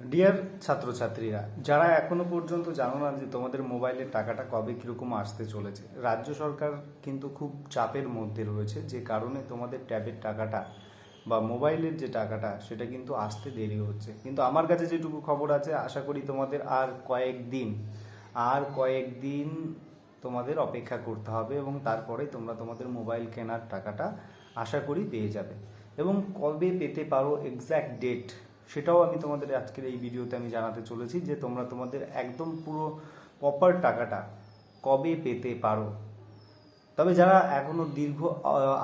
Deer ছাত্রছাত্রীরা, যারা এখনও পর্যন্ত জানো না যে তোমাদের মোবাইলের টাকাটা কবে কীরকম আসতে চলেছে, রাজ্য সরকার কিন্তু খুব চাপের মধ্যে রয়েছে যে কারণে তোমাদের ট্যাবের টাকাটা বা মোবাইলের যে টাকাটা, সেটা কিন্তু আসতে দেরি হচ্ছে। কিন্তু আমার কাছে যেটুকু খবর আছে, আশা করি তোমাদের আর কয়েকদিন আর কয়েকদিন তোমাদের অপেক্ষা করতে হবে এবং তারপরে তোমরা তোমাদের মোবাইল কেনার টাকাটা আশা করি পেয়ে যাবে। এবং কবে পেতে পারো এক্স্যাক্ট ডেট সেটাও আমি তোমাদের আজকের এই ভিডিওতে আমি জানাতে চলেছি যে তোমরা তোমাদের একদম পুরো প্রপার টাকাটা কবে পেতে পারো? তবে যারা এখনও দীর্ঘ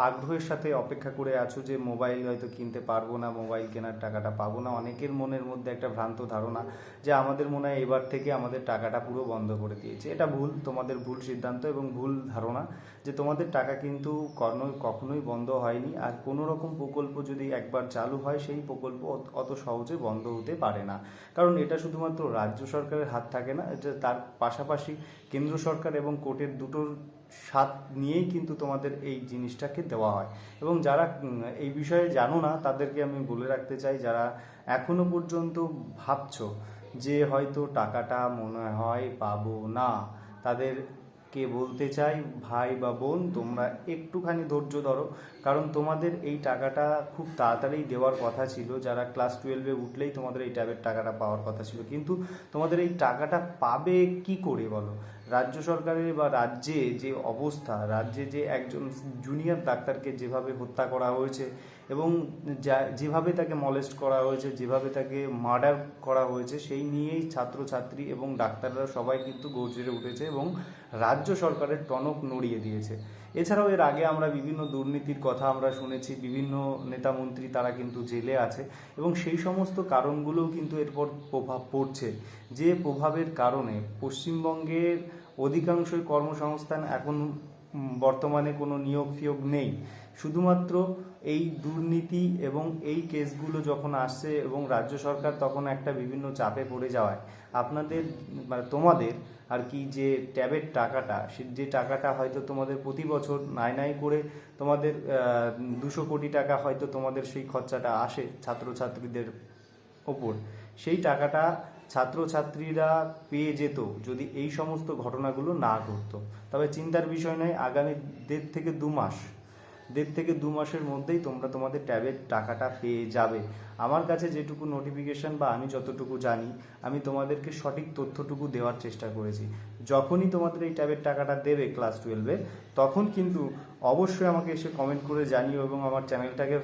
আগ্রহের সাথে অপেক্ষা করে আছো যে মোবাইল হয়তো কিনতে পারব না, মোবাইল কেনার টাকাটা পাবো না, অনেকের মনের মধ্যে একটা ভ্রান্ত ধারণা যে আমাদের মনে হয় এবার থেকে আমাদের টাকাটা পুরো বন্ধ করে দিয়েছে। এটা ভুল, তোমাদের ভুল সিদ্ধান্ত এবং ভুল ধারণা যে তোমাদের টাকা কিন্তু কখনোই বন্ধ হয়নি। আর কোনো রকম প্রকল্প যদি একবার চালু হয়, সেই প্রকল্প অত সহজে বন্ধ হতে পারে না। কারণ এটা শুধুমাত্র রাজ্য সরকারের হাত থাকে না, এটা তার পাশাপাশি কেন্দ্র সরকার এবং কোর্টের দুটোর স্বাদ নিয়েই কিন্তু তোমাদের এই জিনিসটাকে দেওয়া হয়। এবং যারা এই বিষয়ে জানো না, তাদেরকে আমি বলে রাখতে চাই, যারা এখনও পর্যন্ত ভাবছ যে হয়তো টাকাটা মনে হয় পাবো না, তাদেরকে বলতে চাই, ভাই বা বোন, তোমরা একটুখানি ধৈর্য ধরো। কারণ তোমাদের এই টাকাটা খুব তাড়াতাড়ি দেওয়ার কথা ছিল। যারা ক্লাস টুয়েলভে উঠলেই তোমাদের এই ট্যাবের টাকাটা পাওয়ার কথা ছিল। কিন্তু তোমাদের এই টাকাটা পাবে কি করে বলো? রাজ্য সরকারের বা রাজ্যে যে অবস্থা, রাজ্যে যে একজন জুনিয়র ডাক্তারকে যেভাবে হত্যা করা হয়েছে এবং যেভাবে তাকে মলেস্ট করা হয়েছে, যেভাবে তাকে মার্ডার করা হয়েছে, সেই নিয়েই ছাত্রছাত্রী এবং ডাক্তাররা সবাই কিন্তু গর্জে উঠেছে এবং রাজ্য সরকারের টনক নড়িয়ে দিয়েছে। এছাড়াও এর আগে আমরা বিভিন্ন দুর্নীতির কথা আমরা শুনেছি, বিভিন্ন নেতামন্ত্রী তারা কিন্তু জেলে আছে এবং সেই সমস্ত কারণগুলোও কিন্তু এরপর প্রভাব পড়ছে। যে প্রভাবের কারণে পশ্চিমবঙ্গের অধিকাংশই কর্মসংস্থান এখন বর্তমানে কোনো নিয়োগ ফিয়োগ নেই। শুধুমাত্র এই দুর্নীতি এবং এই কেসগুলো যখন আসছে এবং রাজ্য সরকার তখন একটা বিভিন্ন চাপে পড়ে যাওয়ায়, আপনাদের মানে তোমাদের আর কি যে ট্যাবের টাকাটা, সে যে টাকাটা হয়তো তোমাদের প্রতি বছর নাই নাই করে তোমাদের দুশো কোটি টাকা হয়তো তোমাদের সেই খরচাটা আসে ছাত্রছাত্রীদের ওপর, সেই টাকাটা ছাত্রছাত্রীরা পেয়ে যেত যদি এই সমস্ত ঘটনাগুলো না ঘটতো। তবে চিন্তার বিষয় নয়, আগামী দেড় থেকে দু মাস, দেড় থেকে দু মাসের মধ্যেই তোমরা তোমাদের ট্যাবের টাকাটা পেয়ে যাবে। আমার কাছে যেটুকু নোটিফিকেশন বা আমি যতটুকু জানি, আমি তোমাদেরকে সঠিক তথ্যটুকু দেওয়ার চেষ্টা করেছি। যখনই তোমাদের এই ট্যাবের টাকাটা দেবে ক্লাস টুয়েলভে তখন কিন্তু অবশ্যই আমাকে এসে কমেন্ট করে জানিও এবং আমার চ্যানেলটাকে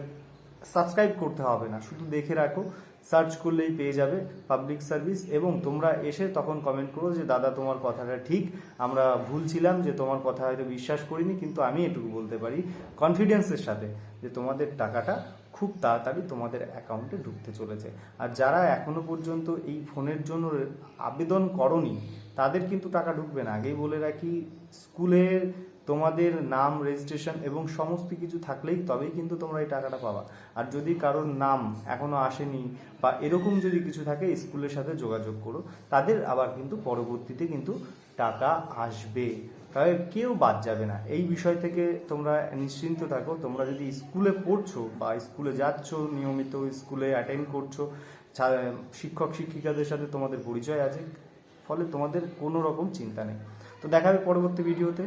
সাবস্ক্রাইব করতে হবে না, শুধু দেখে রাখো, সার্চ করলেই পেয়ে যাবে পাবলিক সার্ভিস এবং তোমরা এসে তখন কমেন্ট করো যে, দাদা, তোমার কথাটা ঠিক, আমরা ভুল ছিলাম যে, তোমার কথা হয়তো বিশ্বাস করিনি, কিন্তু আমি এটুকু বলতে পারি কনফিডেন্সের সাথে যে, তোমাদের টাকাটা খুব তাড়াতাড়ি তোমাদের অ্যাকাউন্টে ঢুকতে চলেছে। আর যারা এখনও পর্যন্ত এই ফোনের জন্য আবেদন করনি, তাদের কিন্তু টাকা ঢুকবে না। আগেই বলে রাখি, স্কুলের তোমাদের নাম রেজিস্ট্রেশন এবং সমস্ত কিছু থাকলেই তবেই কিন্তু তোমরা এই টাকাটা পাবা। আর যদি কারোর নাম এখনও আসেনি বা এরকম যদি কিছু থাকে, স্কুলের সাথে যোগাযোগ করো, তাদের আবার কিন্তু পরবর্তীতে কিন্তু টাকা আসবে। তাহলে কেউ বাদ যাবে না। এই বিষয় থেকে তোমরা নিশ্চিন্ত থাকো। তোমরা যদি স্কুলে পড়ছো বা স্কুলে যাচ্ছ, নিয়মিত স্কুলে অ্যাটেন্ড করছ শিক্ষক, শিক্ষিকাদের সাথে তোমাদের পরিচয় আছে, ফলে তোমাদের কোনো রকম চিন্তা নেই। তো দেখা হবে পরবর্তী ভিডিওতে